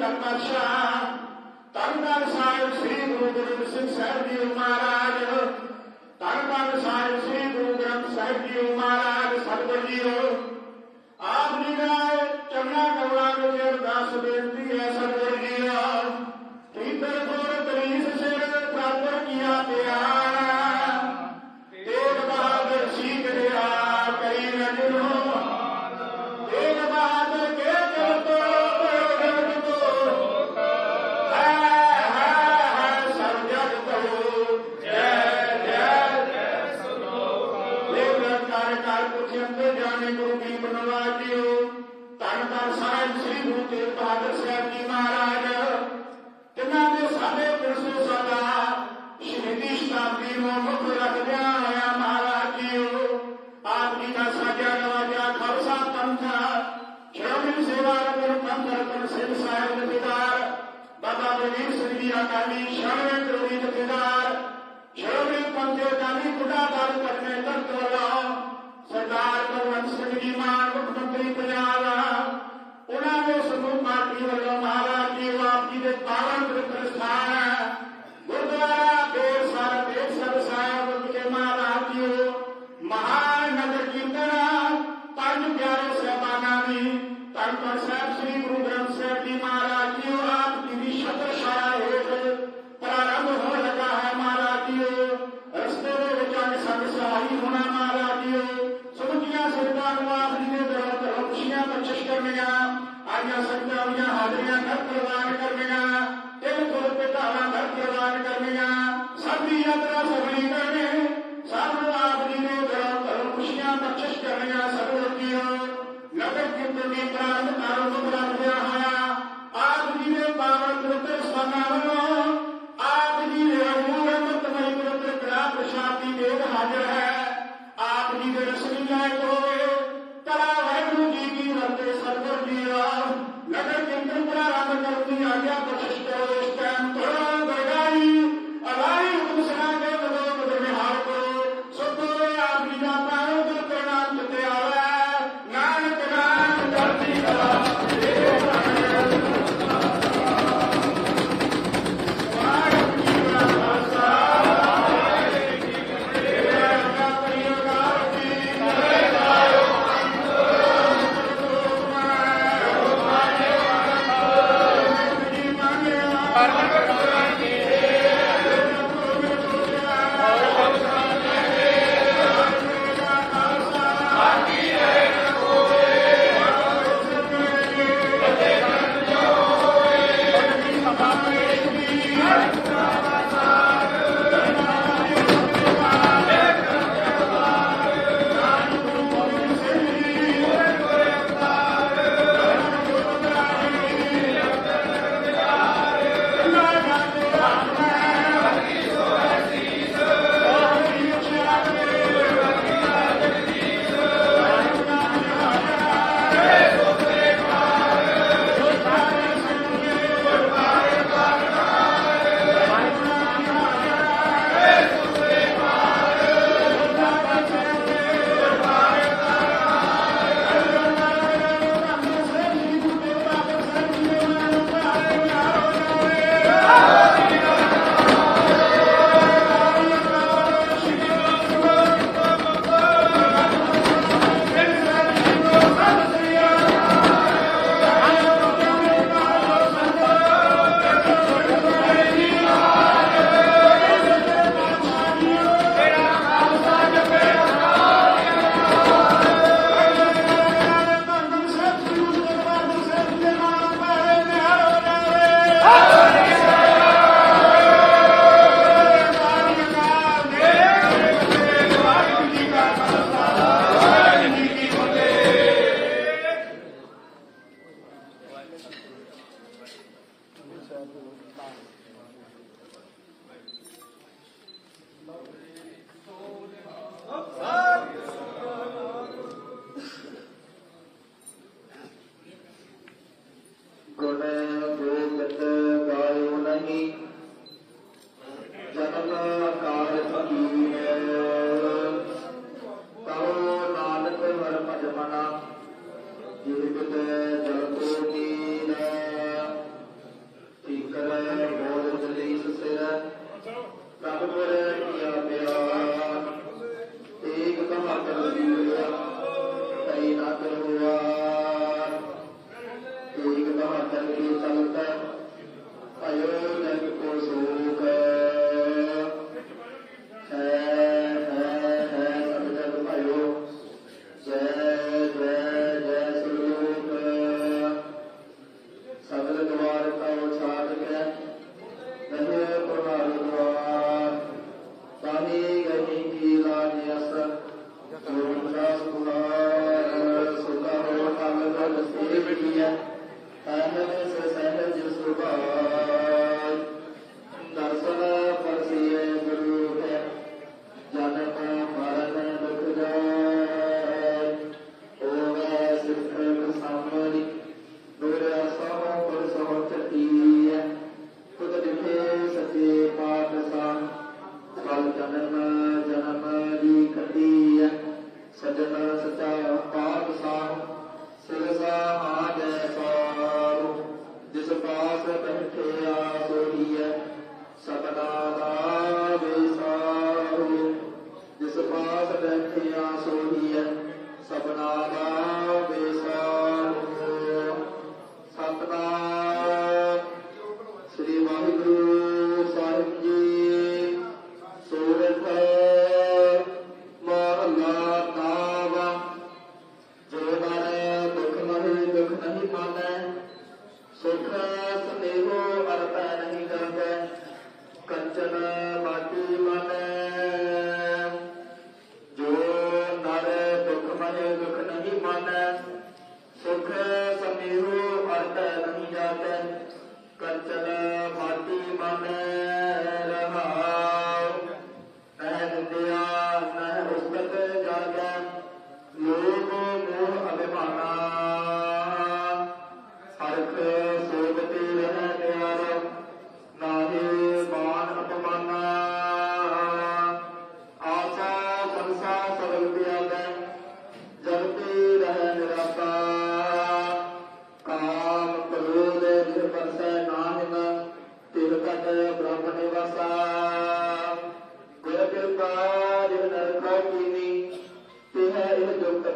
ਧੰਨ ਪਾਤਸ਼ਾਹ ਧੰਨ ਧੰਨ ਸਾਹਿਬ ਸ੍ਰੀ ਗੁਰੂ ਗੋਬਿੰਦ ਸਿੰਘ ਸਾਹਿਬ ਜੀ ਮਹਾਰਾਜ ਧੰਨ ਧੰਨ ਸਾਹਿਬ ਸ੍ਰੀ ਗੁਰੂ ਗ੍ਰੰਥ ਸਾਹਿਬ ਜੀ ਮਹਾਰਾਜ ਸਤਿਗੁਰ ਜੀ ਆਪ ਜੀ ਦਾ ਚੰਗਾ ਕਮਲਾ ਵਿੱਚ ਅਰਦਾਸ ਬੇਨਤੀ ਹੈ ਸਤਿਗੁਰ ਜੀ ਆ ਤੀਤਰ ਕੋਰ ਤਰੀਸ ਸਿਰ ਪ੍ਰਾਪਤ ਕੀਆ ਪਿਆਰ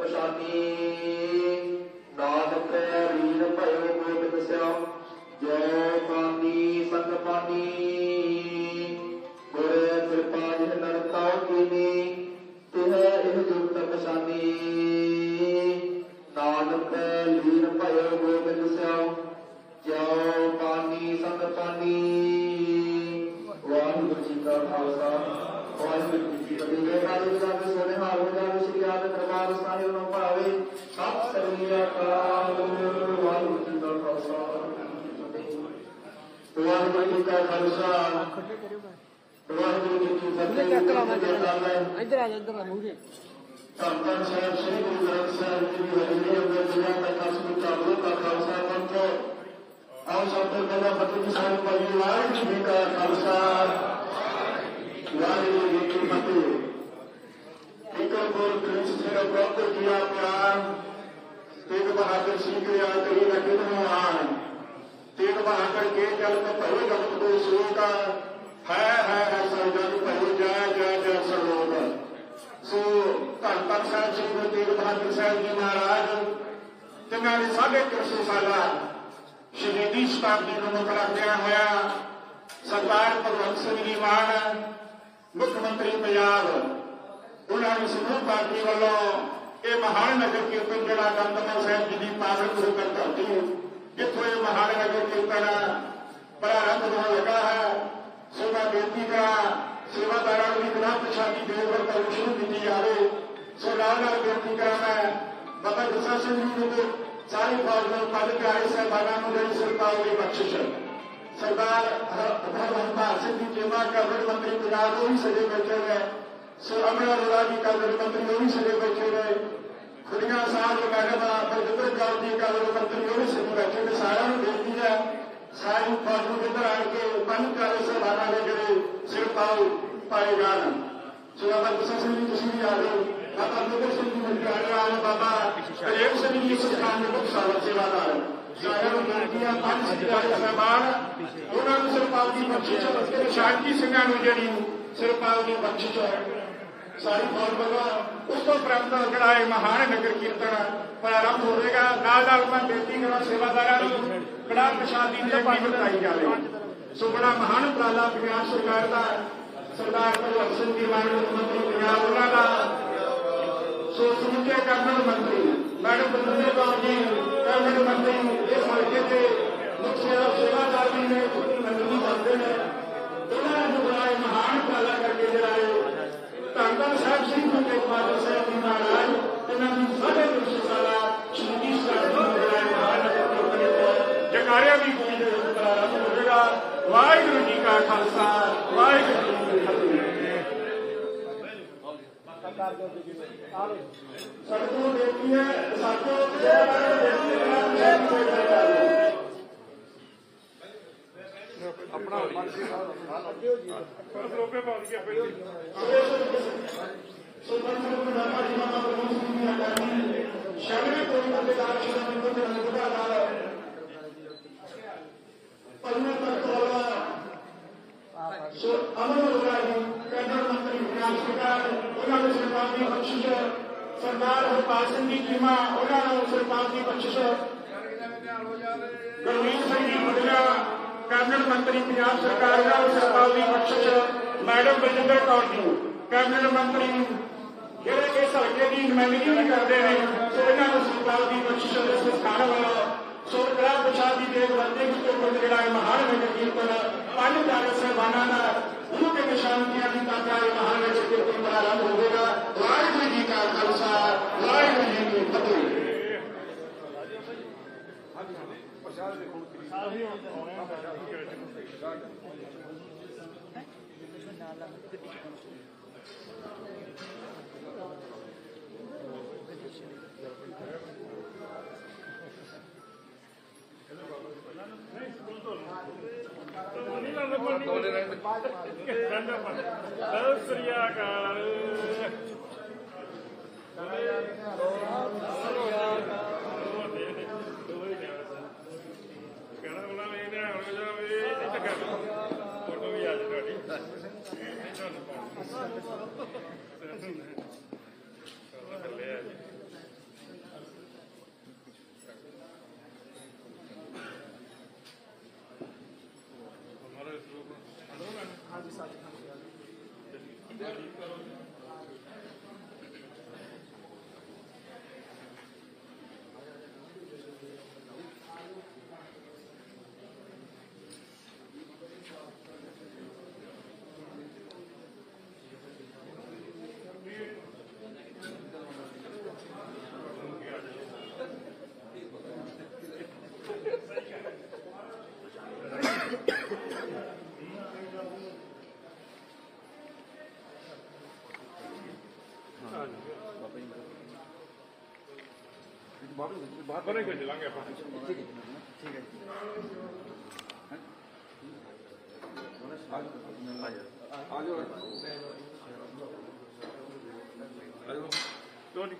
ਇਹ ਫਤਿਹ ਚੱਕ ਲਾਵਾਂ ਜੈ ਕਾਲੀ ਇੱਧਰ ਆ ਜਾ ਇੱਧਰ ਆ ਮੂਹਰੇ ਧੰਨ ਸਾਹਿਬ ਸ੍ਰੀ ਗੁਰੂ ਗ੍ਰੰਥ ਸਾਹਿਬ ਜੀ ਦੀ ਹਜ਼ੂਰੀ ਅੰਦਰ ਦੁਨੀਆ ਦਾ ਕਸਮ ਚਾਲੂ ਦਾ ਖਾਲਸਾ ਪੰਥ ਆਓ ਸਭ ਤੋਂ ਪਹਿਲਾਂ ਫਤਿਹ ਸਾਹਿਬ ਪੜ੍ਹੀ ਵਾਹਿਗੁਰੂ ਜੀ ਕਾ ਖਾਲਸਾ ਵਾਹਿਗੁਰੂ ਜੀ ਕੀ ਫਤਿਹ ਇਕੋ ਗੁਰ ਕ੍ਰਿਸ਼ਨ ਜੀ ਦਾ ਪ੍ਰਾਪਤ ਕੀਆ ਪਿਆਰ ਤੇਗ ਬਹਾਦਰ ਸਿੰਘ ਕਰਿਆ ਕਰੀ ਨਾ ਕਿਤਨੋਂ ਆਣ ਤੇਗ ਬਹਾਦਰ ਕੇ ਜਲ ਤੇ ਭਇ ਜਗਤ ਕੋ ਸੋਕ ਹੈ ਹੈ ਹੈ ਸਰਜਨ ਭਇ ਜੈ ਜੈ ਜੈ ਸਰਲੋਕ ਸੋ ਧੰਨ ਧੰਨ ਸਾਹਿਬ ਸ੍ਰੀ ਗੁਰੂ ਤੇਗ ਬਹਾਦਰ ਸਾਹਿਬ ਜੀ ਮਹਾਰਾਜ ਜਿਨ੍ਹਾਂ ਨੇ ਸਾਢੇ ਤਿੰਨ ਸੌ ਸਾਲਾ ਸ਼ਹੀਦੀ ਸ਼ਤਾਬਦੀ ਨੂੰ ਮੁੱਖ ਰੱਖਦਿਆਂ ਹੋਇਆ ਸਰਦਾਰ ਭਗਵੰਤ ਸਿੰਘ ਜੀ ਮਾਨ, ਮੁੱਖ ਮੰਤਰੀ ਪੰਜਾਬ, ਉਹਨਾਂ ਦੀ ਸਮੂਹ ਪਾਰਟੀ ਵੱਲੋਂ ਇਹ ਮਹਾਨ ਨਗਰ ਕੀਰਤਨ ਜਿਹੜਾ ਦਮਦਮਾ ਸਾਹਿਬ ਜੀ ਦੀ ਪਾਵਨ ਗੁਰੂ ਘਰ ਧਰਤੀ, ਜਿੱਥੋਂ ਇਹ ਮਹਾਨ ਨਗਰ ਕੀਰਤਨ ਪ੍ਰਾਰੰਭ ਹੋਣ ਲੱਗਾ ਹੈ। ਸੋ ਮੈਂ ਬੇਨਤੀ ਕਰਾਂ ਸੇਵਾਦਾਰਾਂ ਨੂੰ ਵੀ ਬਿਨਾਂ ਪਛਾਣੀ ਦੇਵ ਵਰਤੋਂ ਸ਼ੁਰੂ ਕੀਤੀ ਜਾਵੇ ਸੋ ਨਾਲ ਨਾਲ ਬੇਨਤੀ ਕਰਾਂ ਮੈਂ ਬਾਬਾ ਗੁਰਸਾ ਸਿੰਘ ਜੀ ਨੂੰ ਤੇ ਸਾਰੀ ਫੌਜ ਨੂੰ ਪੱਦ ਪਿਆਰੇ ਸਹਿਬਾਨਾਂ ਨੂੰ ਜਿਹੜੀ ਸਰਕਾਰ ਦੀ ਬਖਸ਼ਿਸ਼ ਹੈ ਸਰਦਾਰ ਹਰਮੰਦਰ ਸਿੰਘ ਜੀ ਜੇਮਾ ਕੈਬਨਿਟ ਮੰਤਰੀ ਪੰਜਾਬ ਉਹ ਵੀ ਸਜੇ ਬੈਠੇ ਹੋਏ ਸੋ ਅਮਰਾ ਰੋੜਾ ਜੀ ਕੈਬਨਿਟ ਮੰਤਰੀ ਉਹ ਵੀ ਸਜੇ ਬੈਠੇ ਹੋਏ ਖੁਦੀਆਂ ਸਾਹਿਬ ਮੈਡਮ ਬਲਜਿੰਦਰ ਕੌਰ ਜੀ ਕੈਬਨਿਟ ਮੰਤਰੀ ਉਹ ਵੀ ਸਜੇ ਬੈਠੇ ਨੇ ਸਾਰਿਆਂ ਨੂੰ ਬੇਨਤੀ ਹੈ ਸਾਰੀ ਫੌਜ ਨੂੰ ਇੱਧਰ ਆਣ ਕੇ ਪੰਜ ਪਿਆਰੇ ਸਹਿਬਾਨਾਂ ਦੇ ਜਿਹੜੇ ਸਿਰ ਪਾਉ ਪਾਏ ਜਾਣ ਸੋ ਬਾਬਾ ਗੁਰਸਾ ਸਿੰਘ ਤੁਸੀਂ ਵੀ ਆ ਜਾਓ। ਬਾਬਾ ਅਮਰਿੰਦਰ ਸਿੰਘ ਜੀ ਮੰਤਰੀ ਆ ਜਾਓ ਬਾਬਾ। ਰੇਮ ਸਿੰਘ ਜੀ ਸੰਸਥਾਨ ਦੇ ਮੁੱਖ ਸਾਧਕ ਸੇਵਾਦਾਰ ਸਾਰਿਆਂ ਨੂੰ ਬੇਨਤੀ ਹੈ ਪੰਜ ਸਿੱਖਿਆਰੇ ਸਾਹਿਬਾਨ, ਉਹਨਾਂ ਨੂੰ ਸਰਪਾਲ ਦੀ ਬਖਸ਼ਿਸ਼ ਤੇ ਸ਼ਾਂਤੀ ਸਿੰਘਾਂ ਨੂੰ ਜਿਹੜੀ ਸਰਪਾਲ ਦੀ ਬਖਸ਼ਿਸ਼ ਸਾਰੀ ਫੌਜ ਵੱਲੋਂ ਉਸ ਤੋਂ ਪ੍ਰਾਪਤ ਜਿਹੜਾ ਇਹ ਮਹਾਨ ਨਗਰ ਕੀਰਤਨ ਪ੍ਰਾਰੰਭ ਹੋਵੇਗਾ ਨਾਲ ਨਾਲ ਮੈਂ ਬੇਨਤੀ ਕਰਾਂ, ਸੇਵਾਦਾਰਾਂ ਨੂੰ ਕੜਾ ਪ੍ਰਸ਼ਾਦੀ ਦੀ ਤੇਜ਼ੀ ਬਤਾਈ ਜਾਵੇ। ਸੋ ਬੜਾ ਮਹਾਨ ਉਪਰਾਲਾ ਪੰਜਾਬ ਸਰਕਾਰ ਦਾ ਸਰਦਾਰ ਭਗਵੰਤ ਸਿੰਘ ਜੀ ਮਾਨ ਮੁੱਖ ਮੰਤਰੀ ਪੰਜਾਬ, ਉਹਨਾਂ ਦਾ ਸੋ ਸਮੁੱਚੇ ਕੈਬਨਿਟ ਮੰਤਰੀ। ਮੈਡਮ ਬਲਵਿੰਦਰ ਕੌਰ ਜੀ ਕੈਬਨਿਟ ਮੰਤਰੀ ਇਸ ਹਲਕੇ ਦੇ ਮੁੱਖ ਰੋਪੇ ਪਾ ਦਈਏ ਪਹਿਲੇ ਸੁਪਰਮਨ ਨਾਮਾ ਜੀ ਮਾਤਾ ਪ੍ਰਭੂ ਜੀ ਦੀ ਅਕਾਦਮੀ ਸ਼ਰਮੇ ਕੋਈ ਬੰਦੇਦਾਰ ਸ਼ਰਮੇ ਕੋਈ ਅਨੁਭਵਾ ਦਾ ਪੰਨਾ ਤੱਕ ਮੈਡਮ ਬਲਜਿੰਦਰ ਕੌਰ ਜੀ, ਕੈਬਨਿਟ ਮੰਤਰੀ ਜਿਹੜੇ ਇਸ ਹਲਕੇ ਦੀ ਨੁਮਾਇੰਦਗੀ ਵੀ ਕਰਦੇ ਨੇ ਇਹਨਾਂ ਨੂੰ ਸਰਕਾਰ ਦੀ ਬਖਸ਼ਿਸ਼ ਦੇ ਸੰਸਥਾਨ ਵੱਲੋਂ ਸੋ ਪ੍ਰਸ਼ਾਦ ਦੀ ਦੇਖ ਵਰਤੇ ਕਿ ਕੋਈ ਜਿਹੜਾ ਇਹ ਮਹਾਨ ਨਗਰ ਕੀਰਤਨ ਪੰਜ ਪਿਆਰੇ ਸਹਿਬਾਨਾਂ ਦਾ ਗੁਰੂ ਕੇ ਨਿਸ਼ਾਨਿਆਂ ਦੀ ਤਾਕਾ ਇਹ ਮਹਾਨ ਨਗਰ ਕੀਰਤਨ ਪ੍ਰਾਰੰਭ ਹੋਵੇਗਾ। ਵਾਹਿਗੁਰੂ ਜੀ ਕਾ ਖਾਲਸਾ, ਵਾਹਿਗੁਰੂ ਜੀ ਕੀ ਫਤਿਹ। ਸਤਿ ਸ੍ਰੀ ਅਕਾਲ ਕਹਿਣਾ ਉਹਨਾਂ ਨੇ ਇਹਨੇ ਹੋ ਜਾਵੇ ਇਹ ਤਾਂ ਕਰ Thank you. ਬਾਹਰ ਹੀ ਚੱਲਾਂਗੇ ਆਪਾਂ ਟੋਨੀ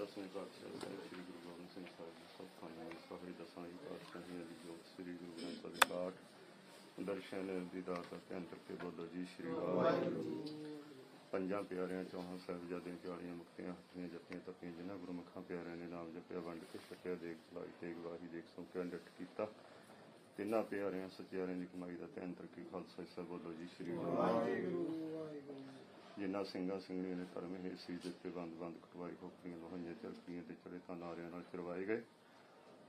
ਦਸਵੇਂ ਪਾਤਸ਼ਾਹ ਸ੍ਰੀ ਗੁਰੂ ਗੋਬਿੰਦ ਸਿੰਘ ਸਾਹਿਬ ਜੀ ਸਭ ਖਾਨੇ ਸਾਹਿਬ ਦਸਾਂ ਹੀ ਪਾਤਸ਼ਾਹੀਆਂ ਦੀ ਜੋਤ ਸ੍ਰੀ ਗੁਰੂ ਗ੍ਰੰਥ ਸਾਹਿਬ ਦੀ ਦਰਸ਼ਨ ਦੀ ਦਾਤ ਧਿਆਨ ਕਰਕੇ ਬੋਲੋ ਜੀ ਸ੍ਰੀ ਵਾਹਿਗੁਰੂ। ਪੰਜਾਂ ਪਿਆਰਿਆਂ ਚੌਹਾਂ ਸਾਹਿਬਜ਼ਾਦਿਆਂ ਚਾਲੀਆਂ ਮੁਕਤੀਆਂ ਹੱਥੀਆਂ ਜੱਪੀਆਂ ਤਪੀਆਂ ਜਿਨ੍ਹਾਂ ਗੁਰਮੁਖਾਂ ਪਿਆਰਿਆਂ ਨੇ ਨਾਮ ਜਪਿਆ ਵੰਡ ਕੇ ਛਕਿਆ ਦੇਖ ਚਲਾਈ ਤੇਗ ਵਾਹੀ ਦੇਖ ਸੌਂਕਿਆ ਡਟ ਕੀਤਾ। ਤਿੰਨਾਂ ਪਿਆਰਿਆਂ ਸਚਿਆਰਿਆਂ ਦੀ ਕਮਾਈ ਦਾ ਧਿਆਨ ਕਰਕੇ ਖਾਲਸਾ ਸਾਹਿਬ ਬੋਲੋ ਜੀ ਸ੍ਰੀ ਵਾਹਿਗੁਰੂ। ਜਿਨ੍ਹਾਂ ਸਿੰਘਾਂ ਸਿੰਘਣੀਆਂ ਨੇ ਧਰਮ ਹੈ ਸੀ ਦਿੱਤੇ ਬੰਦ ਬੰਦ ਕਟਵਾਈ ਖੋਪੀਆਂ ਲੋਹਾਈਆਂ ਚਰਖੀਆਂ ਤੇ ਚੜੇ ਤਾਂ ਨਾਰਿਆਂ ਨਾਲ ਚਰਵਾਏ ਗਏ।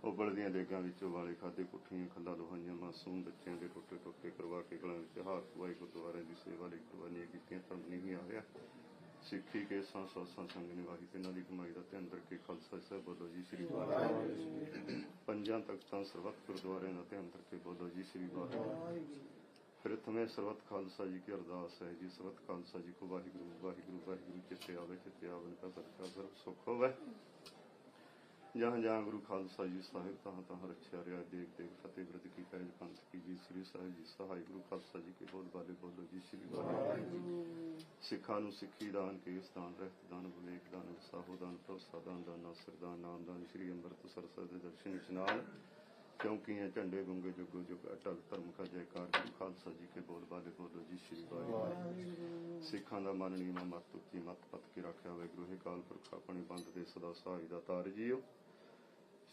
ਉਬਲਦੀਆਂ ਦੇਗਾਂ ਵਿੱਚੋਂ ਵਾਲੇ ਖਾਦੇ ਪੁੱਠੀਆਂ ਖੱਲਾ ਲੋਹਾਈਆਂ ਮਾਸੂਮ ਬੱਚਿਆਂ ਦੇ ਟੁੱਟੇ ਟੁੱਟੇ ਕਰਵਾ ਕੇ ਗਲਾਂ ਵਿੱਚ ਹਾਰ ਪਵਾਈ ਗੁਰਦੁਆਰੇ ਦੀ ਸੇਵਾ ਲਈ ਕੁਰਬਾਨੀਆਂ ਕੀਤੀਆਂ ਧਰਮ ਨਹੀਂ ਆ ਸਿੱਖੀ ਕੇ ਸਾਂ ਸਾਸਾਂ ਸੰਗ ਨਿਵਾਹੀ ਇਹਨਾਂ ਦੀ ਕਮਾਈ ਦਾ ਧਿਆਨ ਰੱਖ ਕੇ ਖਾਲਸਾ ਸਾਹਿਬ ਬੋਲੋ ਜੀ ਸ੍ਰੀ ਵਾਹਿਗੁਰੂ। ਪੰਜਾਂ ਤਖਤਾਂ ਸਰਬੱਤ ਗੁਰਦੁਆਰਿਆਂ ਦਾ ਧਿਆਨ ਰੱਖ ਕੇ ਬੋਲੋ ਜੀ ਸ੍ਰੀ ਵਾਹਿਗੁਰੂ। ਪ੍ਰਥਮੇ ਸਰਬੱਤ ਖਾਲਸਾ ਜੀ ਕੀ ਅਰਦਾਸ ਹੈ ਜੀ, ਸਰਬੱਤ ਖਾਲਸਾ ਜੀ ਕੋ ਵਾਹਿਗੁਰੂ ਵਾਹਿਗੁਰੂ ਵਾਹਿਗੁਰੂ ਚਿੱਤੇ ਆਵੇ ਚਿੱਤੇ ਆਵਨ ਕਾ ਸਤਿਕਾਰ ਸਰਬ ਸੁਖ ਹੋਵੇ। ਜਹਾਂ ਜਹਾਂ ਗੁਰੂ ਖਾਲਸਾ ਜੀ ਸਾਹਿਬ ਤਹਾਂ ਤਹਾਂ ਰੱਖਿਆ ਰਿਆ ਦੇਖ ਦੇਖ ਫਤਿਹ ਬਿਰਦ ਕੀ ਕਹਿ ਪੰਥ ਕੀ ਜੀ ਸ੍ਰੀ ਸਾਹਿਬ ਜੀ ਸਹਾਈ ਗੁਰੂ ਖਾਲਸਾ ਜੀ ਕੇ ਬੋਲ ਬਾਲੇ ਬੋਲੋ ਜੀ ਸ੍ਰੀ ਵਾਹਿਗੁਰੂ ਸਿੱਖਾਂ ਨੂੰ ਸਿੱਖੀ ਦਾਨ ਕੇਸ ਦਾਨ ਰਹਿਤ ਦਾਨ ਵਿਵੇਕ ਦਾਨ ਸਾਹੂ ਦਾਨ ਭਰੋਸਾ ਦਾਨ ਦਾਨ ਨਾਸਰ ਦਾਨ ਨਾਮ ਦਾਨ ਸ੍ਰੀ ਅੰਮ੍ਰਿਤਸਰ ਸਾਹਿਬ ਦੇ ਦਰਸ਼ਨ ਇਸ਼ਨਾਨ ਕਿਉਂਕਿ ਇਹ ਝੰਡੇ ਗੁੰਗੇ ਜੁਗੋ ਜੁਗ ਅਟਲ ਧਰਮ ਕਾ ਜੈਕਾਰ ਗੁਰੂ ਖਾਲਸਾ ਜੀ ਕੇ ਬੋਲ ਬਾਲੇ ਬੋਲੋ ਜੀ ਸ੍ਰੀ ਵਾਹਿਗੁਰੂ। ਸਿੱਖਾਂ ਦਾ ਮਨ ਨੀਵਾਂ ਮੱਤ ਉੱਚੀ ਮੱਤ ਪਤ ਕੇ ਰੱਖਿਆ ਹੋਵੇ ਗੁਰੂ ਕਾਲ ਪੁਰਖ ਆਪਣੇ ਪੰਥ ਦੇ ਸਦਾ ਸਹਾਈ ਦਾ ਤਾਰ ਜੀਓ।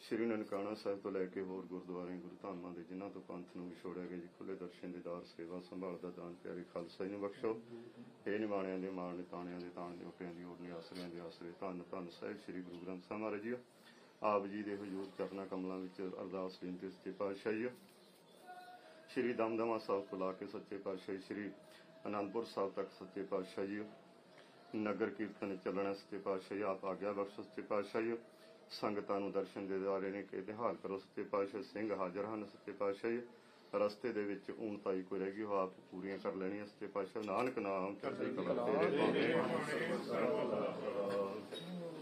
ਸ਼੍ਰੀ ਨਨਕਾਣਾ ਸਾਹਿਬ ਤੋਂ ਲੈ ਕੇ ਹੋਰ ਗੁਰਦੁਆਰੇ ਗੁਰੂ ਧਾਮਾਂ ਦੇ ਜਿਨ੍ਹਾਂ ਤੋਂ ਪੰਥ ਨੂੰ ਵਿਛੋੜਿਆ ਗਿਆ ਜੀ ਖੁੱਲੇ ਦਰਸ਼ਨ ਦੀਦਾਰ ਸੇਵਾ ਸੰਭਾਲ ਦਾ ਦਾਨ ਪਿਆਰੇ ਖਾਲਸਾ ਜੀ ਨੂੰ ਬਖਸ਼ੋ। ਇਹ ਨਿਵਾਣਿਆਂ ਦੇ, ਮਾਣ ਨੇ ਤਾਣਿਆਂ ਦੇ, ਤਾਣ ਦੇ ਉਪਿਆਂ ਦੀ ਓੜ ਨੇ ਆਸਰਿਆਂ ਦੇ ਆਸਰੇ ਧੰਨ ਧੰਨ ਸਾਹਿਬ ਸ਼੍ਰੀ ਗੁਰੂ ਗ੍ਰੰਥ ਸਾਹਿਬ ਮਹਾਰਾਜ ਜੀ। ਆਪ ਜੀ ਦੇ ਹਜ਼ੂਰ ਚਰਨਾ ਕਮਲਾਂ ਵਿੱਚ ਅਰਦਾਸ ਬੇਨਤੀ ਸੱਚੇ ਪਾਤਸ਼ਾਹ ਜੀ। ਸ਼੍ਰੀ ਦਮਦਮਾ ਸਾਹਿਬ ਤੋਂ ਲਾ ਕੇ ਸੱਚੇ ਪਾਤਸ਼ਾਹ ਸ਼੍ਰੀ ਅਨੰਦਪੁਰ ਸਾਹਿਬ ਤੱਕ ਸੱਚੇ ਪਾਤਸ਼ਾਹ ਜੀ। ਨਗਰ ਕੀਰਤਨ ਚੱਲਣਾ ਸੱਚੇ ਪਾਤਸ਼ਾਹ ਆਪ ਆਗਿਆ ਬਖਸ਼ ਸੱਚੇ ਪਾਤਸ਼ਾਹ ਜੀ। ਸੰਗਤਾਂ ਨੂੰ ਦਰਸ਼ਨ ਦੇ ਜਾ ਰਹੇ ਨੇ ਕਿ ਇਤਿਹਾਸ ਕਰੋ ਸੱਚੇ ਪਾਤਸ਼ਾਹ ਸਿੰਘ ਹਾਜ਼ਰ ਹਨ। ਸੱਚੇ ਪਾਤਸ਼ਾਹ ਜੀ ਰਸਤੇ ਦੇ ਵਿੱਚ ਊਣਤਾਈ ਕੋਈ ਰਹਿ ਗਈ ਉਹ ਆਪ ਪੂਰੀਆਂ ਕਰ ਲੈਣੀਆਂ। ਸੱਚੇ ਪਾਤਸ਼ਾਹ ਨਾਨਕ ਨਾਮ ਚੜ੍ਹਦੀ ਕਲਾ ਤੇਰੇ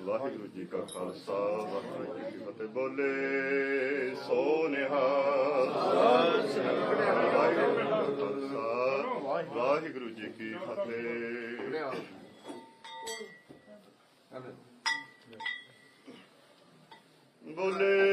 ਵਾਹਿਗੁਰੂ ਜੀ ਕਾ ਖਾਲਸਾ ਵਾਹਿਗੁਰੂ ਜੀ ਕੀ ਫਤਿਹ। ਬੋਲੇ ਸੋ ਨਿਹਾਲ ਵਾਹਿਗੁਰੂ ਜੀ ਕਾ ਖਾਲਸਾ ਵਾਹਿਗੁਰੂ ਜੀ ਕੀ ਫਤਿਹ। volé.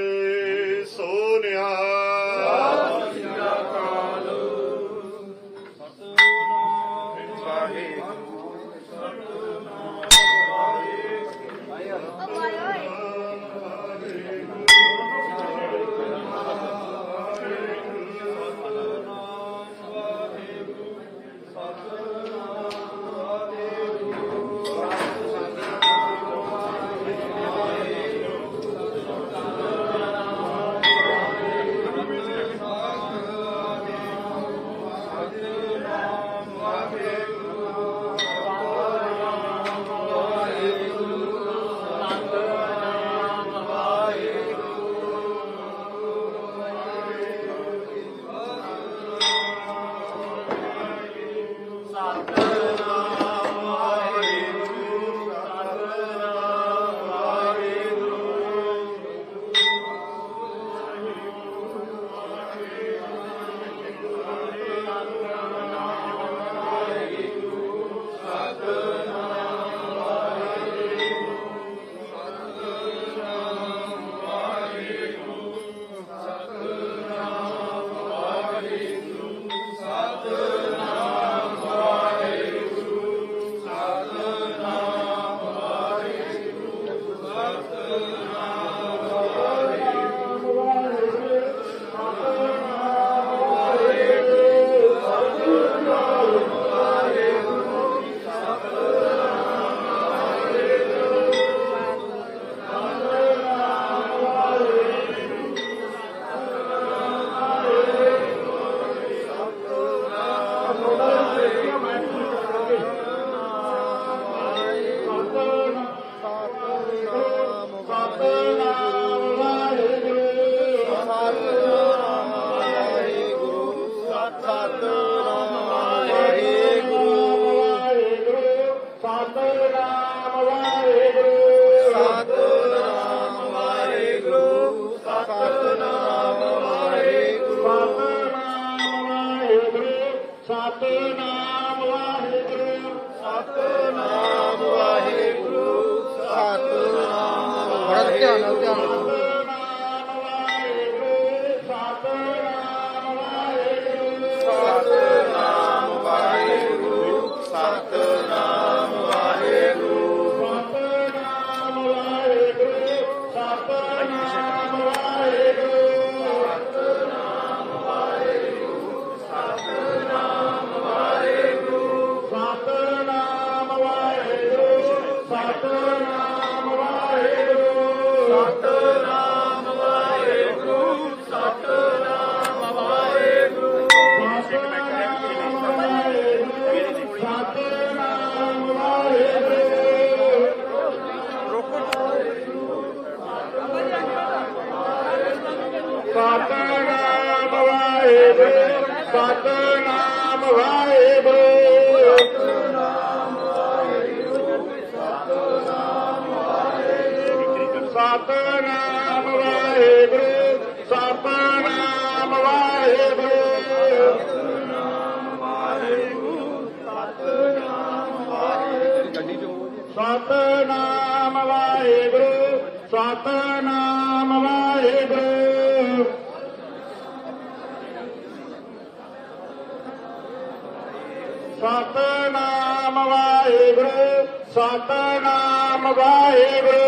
ਸਤਨਾਮ ਵਾਹਿਗੁਰੂ ਸਤਨਾਮ ਵਾਹਿਗੁਰੂ ਸਤਨਾਮ ਵਾਹਿਗੁਰੂ ਸਤਨਾਮ ਵਾਹਿਗੁਰੂ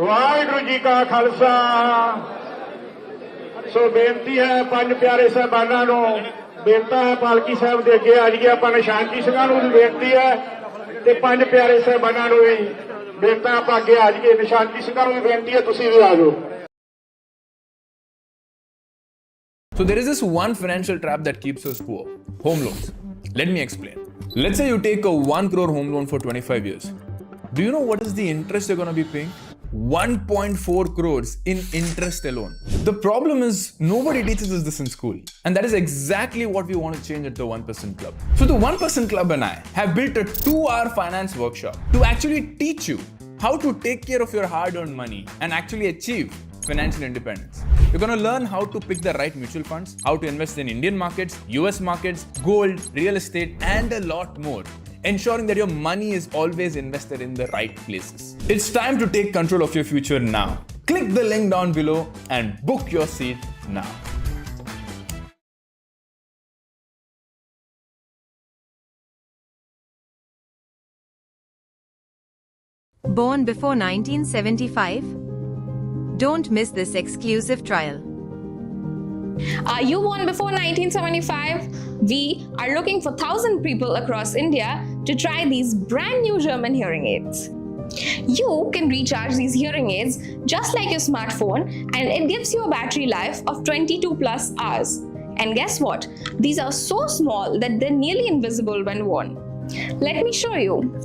ਵਾਹਿਗੁਰੂ ਜੀ ਕਾ ਖਾਲਸਾ ਸੋ ਬੇਨਤੀ ਹੈ ਪੰਜ ਪਿਆਰੇ ਸਾਹਿਬਾਨਾਂ ਨੂੰ ਬੇਨਤਾ ਹੈ ਪਾਲਕੀ ਸਾਹਿਬ ਦੇ ਅੱਗੇ ਆ ਜਾਈਏ ਆਪਾਂ ਨਿਸ਼ਾਨਜੀ ਸਿੰਘਾਂ ਨੂੰ ਵੀ ਬੇਨਤੀ ਹੈ ਤੇ ਪੰਜ ਪਿਆਰੇ ਸਾਹਿਬਾਨਾਂ ਨੂੰ ਵੀ ਬੇਨਤਾ ਆਪਾਂ ਅੱਗੇ ਆ ਜਾਈਏ ਨਿਸ਼ਾਨਜੀ ਸਿੰਘਾਂ ਨੂੰ ਵੀ ਬੇਨਤੀ ਹੈ ਤੁਸੀਂ ਵੀ ਆ ਜਾਓ So there is this one financial trap that keeps us poor home loans. Let me explain. Let's say you take a 1 crore home loan for 25 years. Do you know what is the interest you're going to be paying? 1.4 crores in interest alone. The problem is nobody teaches us this in school. And that is exactly what we want to change at the 1% Club. So the 1% Club and I have built a 2-hour finance workshop to actually teach you how to take care of your hard-earned money and actually achieve financial independence. You're going to learn how to pick the right mutual funds, how to invest in Indian markets, US markets, gold, real estate, and a lot more. Ensuring that your money is always invested in the right places. It's time to take control of your future now. Click the link down below and book your seat now. Born before 1975? Don't miss this exclusive trial. Are you born before 1975? We are looking for 1,000 people across India to try these brand new German hearing aids. You can recharge these hearing aids just like your smartphone, and it gives you a battery life of 22 plus hours. And guess what? These are so small that they're nearly invisible when worn. Let me show you.